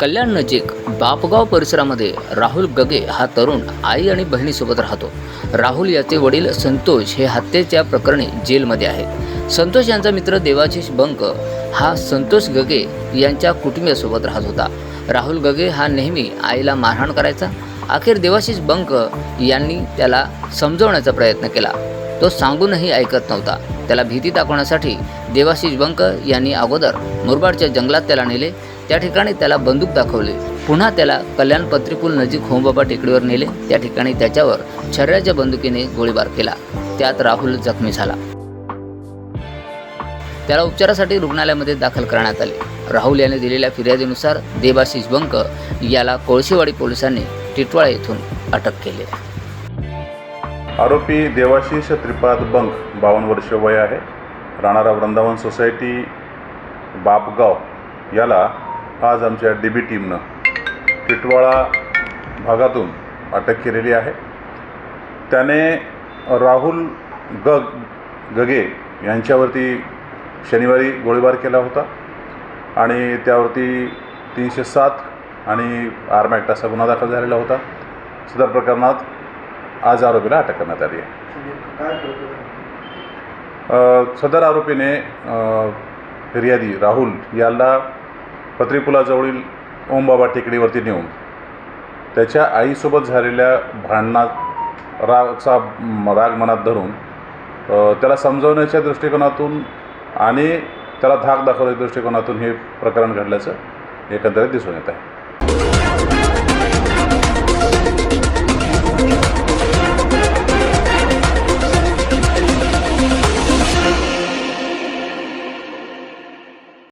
कल्याण नजीक बापगाव परिसरामध्ये राहुल गगे हा तरुण आई आणि बहिणीसोबत राहतो. राहुल याचे वडील संतोष हे हत्येच्या प्रकरणी जेलमध्ये आहेत. संतोष यांचा मित्र देवाशिष बंक हा संतोष गगे यांच्या कुटुंबियासोबत राहत होता. राहुल गगे हा नेहमी आईला मारहाण करायचा. अखेर देवाशिष बंक यांनी त्याला समजवण्याचा प्रयत्न केला. तो सांगूनही ऐकत नव्हता. त्याला भीती दाखवण्यासाठी देवाशिष बंक यांनी अगोदर मुरबाडच्या जंगलात त्याला नेले. त्या ठिकाणी त्याला बंदूक दाखवली. पुन्हा त्याला कल्याण पत्रीपूल नजीक होमबाबा टेकडीवर नेले. त्या ठिकाणी त्याच्यावर छर्याच्या बंदुकीने गोळीबार केला. त्यात राहुल जखमी झाला. त्याला उपचारासाठी रुग्णालयामध्ये दाखल करण्यात आले. राहुल याने दिलेल्या फिर्यादीनुसार देवाशिष बंक याला कोळशेवाडी पोलिसांनी टिटवाळा येथून अटक केली. आरोपी देवाशिष त्रिपाद बंक बावन्न वर्ष वय आहे. राहणारा वृंदावन सोसायटी बापगाव याला आज आमच्या डी बी टीमनं टिटवाळा भागातून अटक केलेली आहे. त्याने राहुल गग गगे यांच्यावरती शनिवारी गोळीबार केला होता आणि त्यावरती तीनशे सात आणि आर्म ॲक्ट असा गुन्हा दाखल झालेला होता. सदर प्रकरणात आज आरोपीला अटक करण्यात आली आहे. सदर आरोपीने फिर्यादी राहुल याला पत्रीपुलाजवळील ओमबाबा टेकडीवरती नेऊन त्याच्या आईसोबत झालेल्या भांडणात रागचा राग मनात धरून त्याला समजवण्याच्या दृष्टिकोनातून आणि त्याला धाक दाखवण्याच्या दृष्टिकोनातून हे प्रकरण घडल्याचं एकंदरीत दिसून येत आहे.